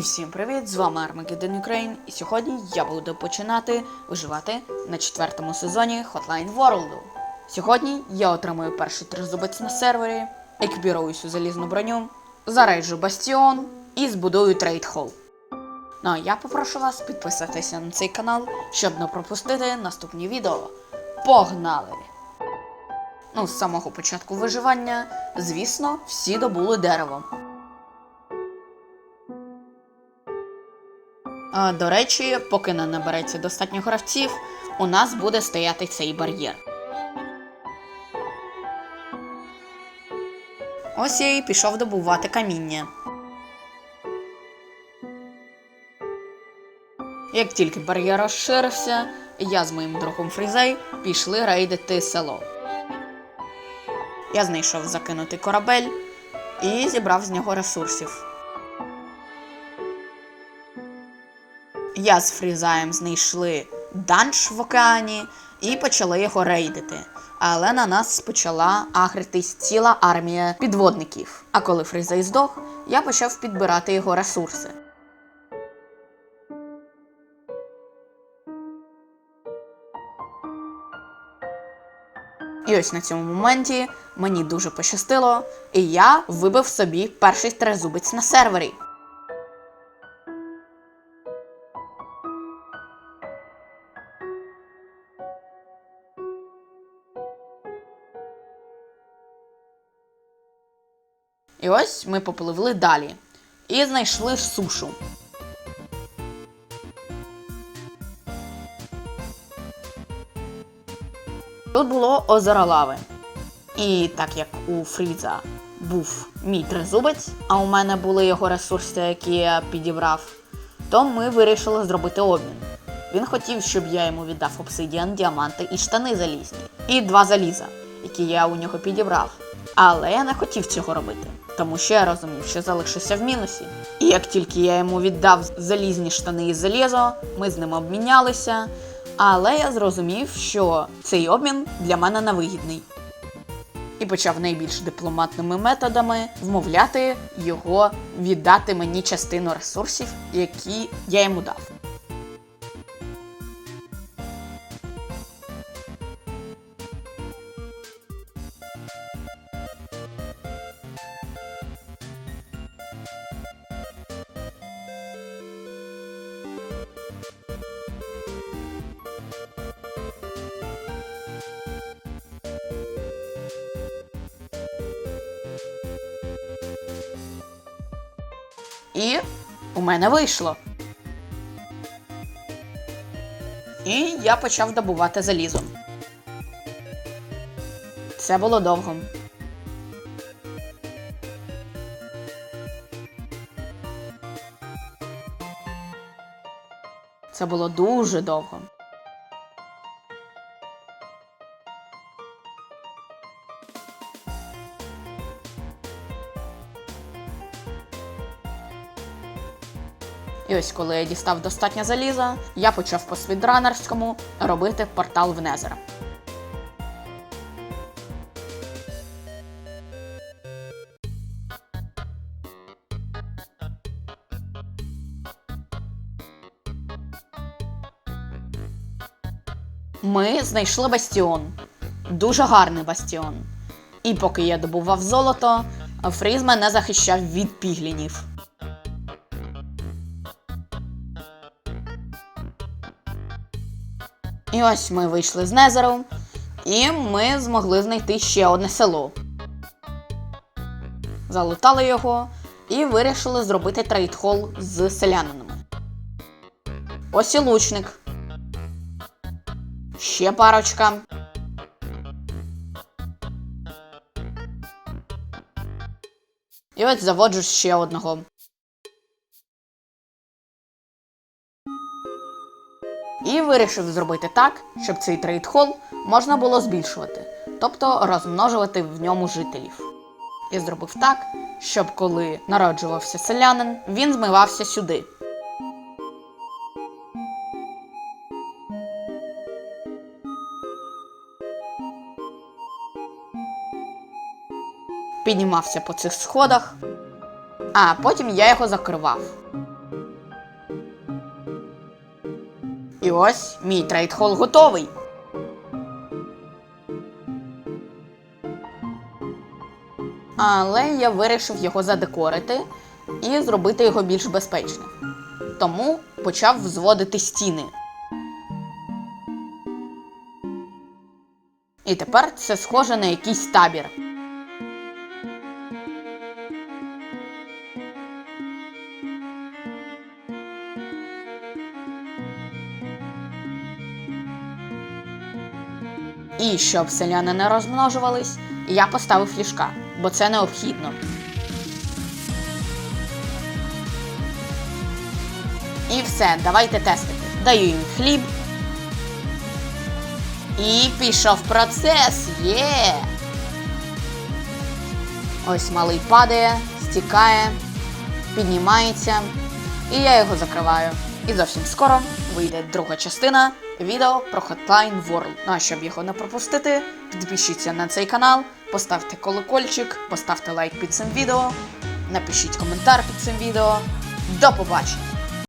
Всім привіт! З вами Armageddon Ukraine, і сьогодні я буду починати виживати на четвертому сезоні Hotline World. Сьогодні я отримую перший тризубець на сервері, екіпіруюсь у залізну броню, зарейджу бастіон і збудую трейд-холл. Ну а я попрошу вас підписатися на цей канал, щоб не пропустити наступні відео. Погнали! Ну, з самого початку виживання, звісно, всі добули дерево. До речі, поки не набереться достатньо гравців, у нас буде стояти цей бар'єр. Ось я і пішов добувати каміння. Як тільки бар'єр розширився, я з моїм другом Фрізей пішли рейдити село. Я знайшов закинутий корабель і зібрав з нього ресурсів. Я з Фрізаєм знайшли данж в океані і почали його рейдити. Але на нас почала агритись ціла армія підводників. А коли Фрізай здох, я почав підбирати його ресурси. І ось на цьому моменті мені дуже пощастило, і я вибив собі перший трезубець на сервері. І ось ми попливли далі і знайшли сушу. Тут було озеро лави. І так як у Фріза був мій тризубець, а у мене були його ресурси, які я підібрав, то ми вирішили зробити обмін. Він хотів, щоб я йому віддав обсидіан, діаманти і штани залізні, і два заліза, які я у нього підібрав. Але я не хотів цього робити, тому що я розумів, що залишуся в мінусі. І як тільки я йому віддав залізні штани і залізо, ми з ним обмінялися. Але я зрозумів, що цей обмін для мене невигідний. І почав найбільш дипломатними методами вмовляти його віддати мені частину ресурсів, які я йому дав. І у мене вийшло. І я почав добувати залізо. Це було довго. Це було дуже довго. І ось коли я дістав достатньо заліза, я почав по свідранерському робити портал в Незер. Ми знайшли бастіон. Дуже гарний бастіон. І поки я добував золото, Фріз мене захищав від піглінів. І ось ми вийшли з Незеру, і ми змогли знайти ще одне село. Залутали його і вирішили зробити трейдхол з селянинами. Ось і лучник. Ще парочка. І ось заводжу ще одного. І вирішив зробити так, щоб цей трейдхол можна було збільшувати, тобто розмножувати в ньому жителів. І зробив так, щоб коли народжувався селянин, він змивався сюди. Піднімався по цих сходах, а потім я його закривав. І ось мій трейдхол готовий. Але я вирішив його задекорити і зробити його більш безпечним. Тому почав взводити стіни. І тепер це схоже на якийсь табір. І щоб селяни не розмножувались, я поставив ліжка, бо це необхідно. І все, давайте тестити. Даю їм хліб. І пішов процес. Є. Ось малий падає, стікає, піднімається. І я його закриваю. І зовсім скоро вийде друга частина відео про Hotline World. Ну а щоб його не пропустити, підпишіться на цей канал, поставте колокольчик, поставте лайк під цим відео, напишіть коментар під цим відео. До побачення!